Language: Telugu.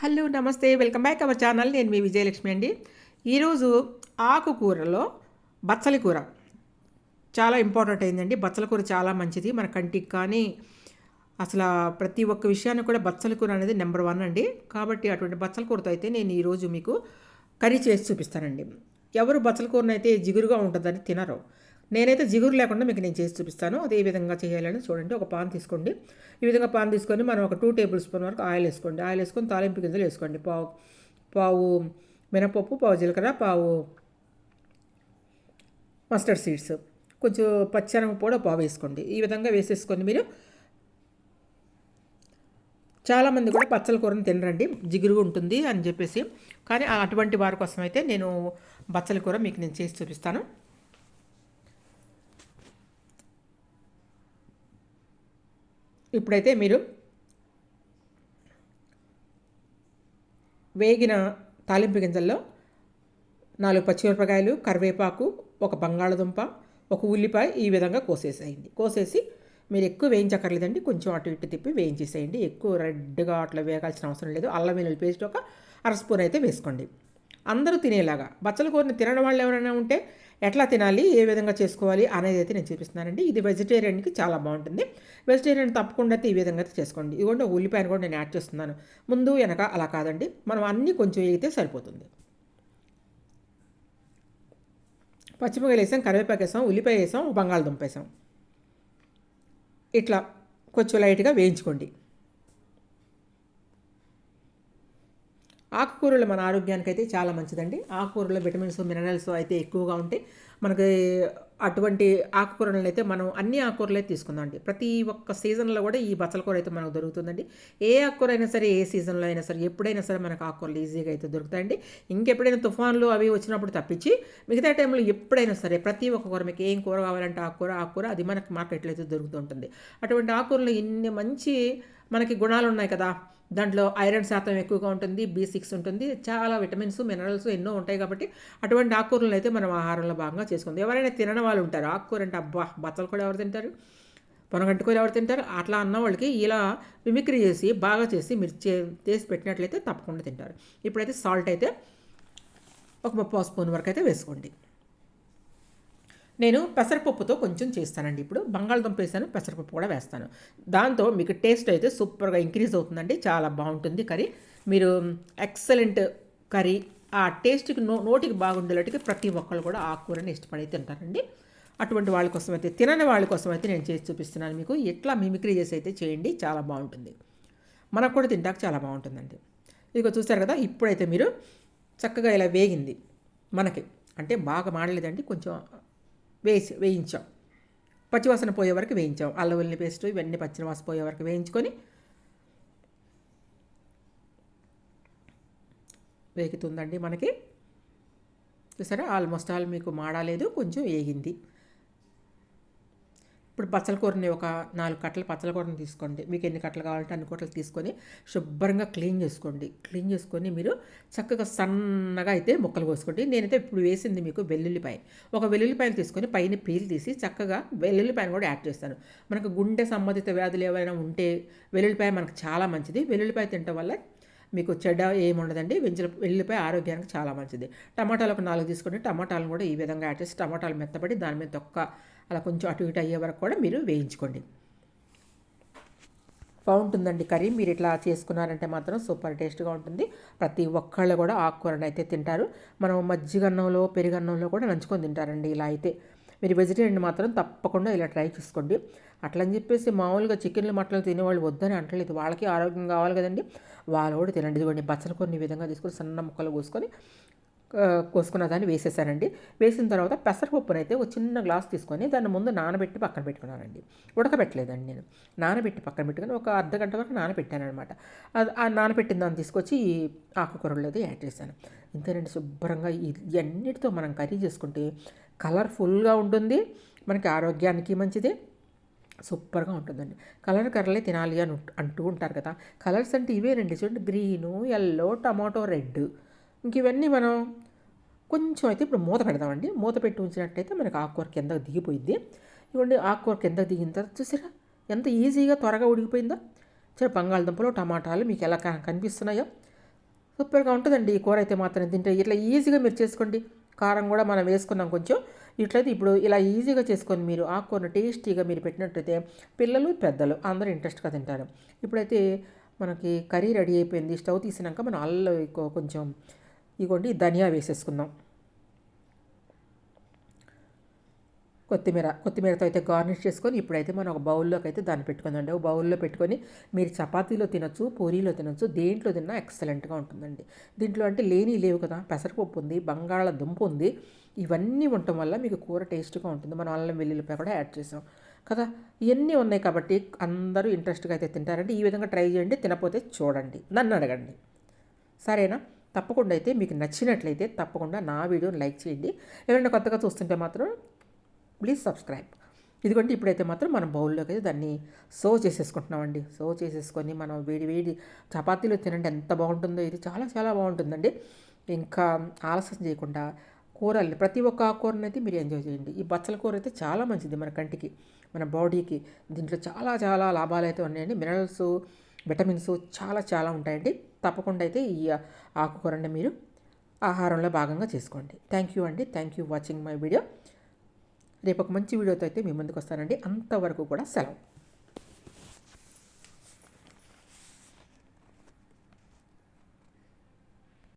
హలో నమస్తే. Welcome back our channel. నేను మీ విజయలక్ష్మి అండి. ఈరోజు ఆకుకూరలో బచ్చలి కూర. చాలా ఇంపార్టెంట్ అయిందండి. బచ్చల కూర చాలా మంచిది. మన కంటికి కానీ అసలు ప్రతి ఒక్క విషయాన్ని కూడా బచ్చల కూర అనేది నెంబర్ వన్ అండి. కాబట్టి అటువంటి బచ్చల కూరతో అయితే నేను ఈరోజు మీకు కర్రీ చేసి చూపిస్తానండి. ఎవరు బచ్చల కూరను అయితే జిగురుగా ఉంటుందని తినరు. నేనైతే జిగురు లేకుండా మీకు నేను చేసి చూపిస్తాను. అదే విధంగా చేయాలని చూడండి. ఒక పాన్ తీసుకోండి. ఈ విధంగా పాన్ తీసుకొని మనం ఒక టూ టేబుల్ స్పూన్ వరకు ఆయిల్ వేసుకోండి. ఆయిల్ వేసుకొని తాలింపు గింజలు వేసుకోండి. పావు పావు మినపప్పు పావు జీలకర్ర పావు మస్టర్డ్ సీడ్స్ కొంచెం పచ్చనగ పొడి పావు వేసుకోండి. ఈ విధంగా వేసేసుకొని మీరు చాలామంది కూడా పచ్చల కూరని తినరండి. జిగురుగా ఉంటుంది అని చెప్పేసి. కానీ అటువంటి వారి కోసం అయితే నేను బచ్చల కూర మీకు నేను చేసి చూపిస్తాను. ఇప్పుడైతే మీరు వేగిన తాలింపు గింజల్లో నాలుగు పచ్చిమిరపకాయలు కరివేపాకు ఒక బంగాళదుంప ఒక ఉల్లిపాయ ఈ విధంగా కోసేసేయండి. కోసేసి మీరు ఎక్కువ వేయించక్కర్లేదండి. కొంచెం అటు ఇటు తిప్పి వేయించేసేయండి. ఎక్కువ రెడ్గా అట్లా వేగాల్సిన అవసరం లేదు. అల్లం వెల్లుల్లి పేస్ట్ ఒక అర స్పూన్ అయితే వేసుకోండి. అందరూ తినేలాగా. బచ్చల కూరని తినడం వాళ్ళు ఎవరైనా ఉంటే ఎట్లా తినాలి ఏ విధంగా చేసుకోవాలి అనేది అయితే నేను చూపిస్తున్నానండి. ఇది వెజిటేరియన్కి చాలా బాగుంటుంది. వెజిటేరియన్ తప్పకుండా అయితే ఈ విధంగా అయితే చేసుకోండి. ఇదిగోండి ఉల్లిపాయను కూడా నేను యాడ్ చేస్తున్నాను. ముందు వెనక అలా కాదండి. మనం అన్నీ కొంచెం వేగితే సరిపోతుంది. పచ్చిమిరకాయలు వేసాం కరివేపాకు వేసాం ఉల్లిపాయ వేసాం బంగాళదుంప వేసాం. ఇట్లా కొంచెం లైట్గా వేయించుకోండి. ఆకుకూరలు మన ఆరోగ్యానికి అయితే చాలా మంచిదండి. ఆకుకూరలో విటమిన్స్ మినరల్స్ అయితే ఎక్కువగా ఉంటాయి. మనకి అటువంటి ఆకుకూరలను అయితే మనం అన్ని ఆకుకూరలు అయితే తీసుకుందామండి ప్రతి ఒక్క సీజన్లో కూడా ఈ బచ్చలకూర అయితే మనకు దొరుకుతుందండి. ఏ ఆకుకూర అయినా సరే ఏ సీజన్లో అయినా సరే ఎప్పుడైనా సరే మనకు ఆకుకూరలు ఈజీగా అయితే దొరుకుతాయండి. ఇంకెప్పుడైనా తుఫాన్లు అవి వచ్చినప్పుడు తప్పించి మిగతా టైంలో ఎప్పుడైనా సరే ప్రతి ఒక్క కూర మీకు ఏం కూర కావాలంటే ఆకుకూర ఆకుకూర అది మనకు మార్కెట్లో అయితే దొరుకుతూ ఉంటుంది. అటువంటి ఆకుకూరలు ఇన్ని మంచి మనకి గుణాలు ఉన్నాయి కదా. దాంట్లో ఐరన్ శాతం ఎక్కువగా ఉంటుంది బి సిక్స్ ఉంటుంది. చాలా విటమిన్స్ మినరల్స్ ఎన్నో ఉంటాయి కాబట్టి అటువంటి ఆకుకూరలు అయితే మనం ఆహారంలో భాగంగా చేసుకుంది. ఎవరైనా తినని వాళ్ళు ఉంటారు ఆకుకూర అంటే అబ్బా బత్తలు కూడా ఎవరు తింటారు? పొనగంటుకూర ఎవరు తింటారు? అట్లా అన్న వాళ్ళకి ఇలా మిమిక్రీ చేసి బాగా చేసి మిర్చి చేసి పెట్టినట్లయితే తప్పకుండా తింటారు. ఇప్పుడైతే సాల్ట్ అయితే ఒక ముప్పై స్పూన్ వరకు అయితే వేసుకోండి. నేను పెసరపప్పుతో కొంచెం చేస్తానండి. ఇప్పుడు బంగాళదుంప వేసాను పెసరపప్పు కూడా వేస్తాను. దాంతో మీకు టేస్ట్ అయితే సూపర్గా ఇంక్రీజ్ అవుతుందండి. చాలా బాగుంటుంది కర్రీ. మీరు ఎక్సలెంట్ కర్రీ. ఆ టేస్ట్కి నో నోటికి బాగుండేలాంటికి ప్రతి ఒక్కళ్ళు కూడా ఆకుకూరని ఇష్టపడి తింటారండి. అటువంటి వాళ్ళ కోసం అయితే తినని వాళ్ళ కోసం అయితే నేను చేసి చూపిస్తున్నాను మీకు. ఎట్లా మిమిక్రీ చేసి అయితే చేయండి చాలా బాగుంటుంది. మనకు కూడా తింటాక చాలా బాగుంటుందండి. ఇక చూసారు కదా ఇప్పుడైతే మీరు చక్కగా ఇలా వేగింది మనకి. అంటే బాగా మాడలేదండి కొంచెం వేసి వేయించాం. పచ్చివాసన పోయే వరకు వేయించాం. అల్లం వెల్లుల్లి పేస్ట్ ఇవన్నీ పచ్చివాసన పోయే వరకు వేయించుకొని వేగుతుందండి మనకి. చూసారా? ఆల్మోస్ట్ ఆల్ మీకు మాడలేదు కొంచెం వేగింది. ఇప్పుడు పచ్చల కూరని ఒక నాలుగు కట్టల పచ్చల కూరని తీసుకోండి. మీకు ఎన్ని కట్టలు కావాలంటే అన్ని కట్టలు తీసుకొని శుభ్రంగా క్లీన్ చేసుకోండి. క్లీన్ చేసుకొని మీరు చక్కగా సన్నగా అయితే ముక్కలు కోసుకోండి. నేనైతే ఇప్పుడు వేసింది మీకు వెల్లుల్లిపాయ. ఒక వెల్లుల్లిపాయలు తీసుకొని పైన పీల్ తీసి చక్కగా వెల్లుల్లిపాయను కూడా యాడ్ చేస్తాను. మనకు గుండె సంబంధిత వ్యాధులు ఏవైనా ఉంటే వెల్లుల్లిపాయ మనకు చాలా మంచిది. వెల్లుల్లిపాయ తినటం వల్ల మీకు చెడ్డ ఏముండదండి వెంజల వెల్లుల్లిపాయ ఆరోగ్యానికి చాలా మంచిది. టమాటాలు ఒక నాలుగు తీసుకొని టమాటాలను కూడా ఈ విధంగా యాడ్ చేసి టమాటాలు మెత్తబడి దాని మీద తొక్క అలా కొంచెం అటు ఇటు అయ్యే వరకు కూడా మీరు వేయించుకోండి. బాగుంటుందండి కర్రీ. మీరు ఇట్లా చేసుకున్నారంటే మాత్రం సూపర్ టేస్ట్గా ఉంటుంది. ప్రతి ఒక్కళ్ళు కూడా ఆకుకూరని అయితే తింటారు. మనం మజ్జిగన్నంలో పెరుగన్నంలో కూడా నంచుకొని తింటారండి ఇలా అయితే. మీరు వెజిటేరియన్ మాత్రం తప్పకుండా ఇలా ట్రై చేసుకోండి. అట్లని చెప్పేసి మామూలుగా చికెన్లు మటన్లు తినేవాళ్ళు వద్దని అంటలేదు. వాళ్ళకి ఆరోగ్యం కావాలి కదండి. వాళ్ళు కూడా తినండి. ఇదిగోండి బచ్చలు కొన్ని విధంగా తీసుకొని సన్న ముక్కలు కోసుకొని కోసుకున్న దాన్ని వేసేసానండి. వేసిన తర్వాత పెసరపప్పును అయితే ఒక చిన్న గ్లాస్ తీసుకొని దాన్ని ముందు నానబెట్టి పక్కన పెట్టుకున్నానండి. ఉడకబెట్టలేదండి నేను. నానబెట్టి పక్కన పెట్టుకుని ఒక అర్ధ గంట వరకు నానబెట్టాను అనమాట ఆ నానబెట్టిన దాన్ని తీసుకొచ్చి ఈ ఆకుకూరలో అయితే యాడ్ చేశాను. ఇంతేనండి శుభ్రంగా ఇవన్నిటితో మనం కర్రీ చేసుకుంటే కలర్ఫుల్గా ఉంటుంది. మనకి ఆరోగ్యానికి మంచిది. సూపర్గా ఉంటుందండి. కలర్ కర్రలే తినాలి అని అంటూ ఉంటారు కదా. కలర్స్ అంటే ఇవేనండి చూడండి. Green yellow tomato red. ఇంక ఇవన్నీ మనం కొంచెం అయితే ఇప్పుడు మూత పెడదామండి. మూత పెట్టి ఉంచినట్టయితే మనకి ఆకుకూర కిందకు దిగిపోయింది. ఇవ్వండి ఆకుకూర కిందకు దిగిన తర్వాత చూసారా? ఎంత ఈజీగా త్వరగా ఉడికిపోయిందో. సరే బంగాళదుంపలు టమాటాలు మీకు ఎలా కనిపిస్తున్నాయో. సూపర్గా ఉంటుందండి ఈ కూర అయితే మాత్రం. తింటే ఇట్లా ఈజీగా మీరు చేసుకోండి. కారం కూడా మనం వేసుకున్నాం కొంచెం. ఇట్లయితే ఇప్పుడు ఇలా ఈజీగా చేసుకొని మీరు ఆకుకూరను టేస్టీగా మీరు పెట్టినట్టయితే పిల్లలు పెద్దలు అందరూ ఇంట్రెస్ట్గా తింటారు. ఇప్పుడైతే మనకి కర్రీ రెడీ అయిపోయింది. స్టవ్ తీసినాక మనం అల్లం కొంచెం ఇగోండి ధనియా వేసేసుకుందాం. కొత్తిమీర కొత్తిమీరతో అయితే గార్నిష్ చేసుకొని ఇప్పుడైతే మనం ఒక బౌల్లోకి అయితే దాన్ని పెట్టుకుందండి ఒక బౌల్లో పెట్టుకొని మీరు చపాతీలో తినొచ్చు పూరీలో తినొచ్చు దేంట్లో తిన్నా ఎక్సలెంట్గా ఉంటుందండి. దీంట్లో అంటే లేని లేవు కదా పెసరపప్పు ఉంది బంగాళదుంప ఉంది ఇవన్నీ ఉండటం వల్ల మీకు కూర టేస్ట్గా ఉంటుంది. మనం అల్లం వెల్లుల్లిపాయ కూడా యాడ్ చేసాం కదా. ఇవన్నీ ఉన్నాయి కాబట్టి అందరూ ఇంట్రెస్ట్గా అయితే తింటారండి. ఈ విధంగా ట్రై చేయండి తినపోతే చూడండి నన్ను అడగండి. సరేనా? తప్పకుండా అయితే మీకు నచ్చినట్లయితే తప్పకుండా నా వీడియోని లైక్ చేయండి. ఎవరైనా కొత్తగా చూస్తుంటే మాత్రం ప్లీజ్ సబ్స్క్రైబ్. ఇదిగోండి ఇప్పుడైతే మాత్రం మనం బౌల్లోకి అయితే దాన్ని సో చేసేసుకుంటున్నామండి. సో చేసేసుకొని మనం వేడి వేడి చపాతీలు తినండి. ఎంత బాగుంటుందో ఇది చాలా చాలా బాగుంటుందండి. ఇంకా ఆలస్యం చేయకుండా కూరల్ని ప్రతి ఒక్క ఆకుకూరని అయితే మీరు ఎంజాయ్ చేయండి. ఈ బచ్చల కూర అయితే చాలా మంచిది మన కంటికి మన బాడీకి. దీంట్లో చాలా చాలా లాభాలు అయితే ఉన్నాయండి. మినరల్స్ విటమిన్స్ చాలా చాలా ఉంటాయండి. తప్పకుండా అయితే ఈ ఆకుకూరని మీరు ఆహారంలో భాగంగా చేసుకోండి. థ్యాంక్ యూ అండి. Thank you watching my video రేపు ఒక మంచి వీడియోతో అయితే మీ ముందుకు వస్తానండి. అంతవరకు కూడా సెలవు.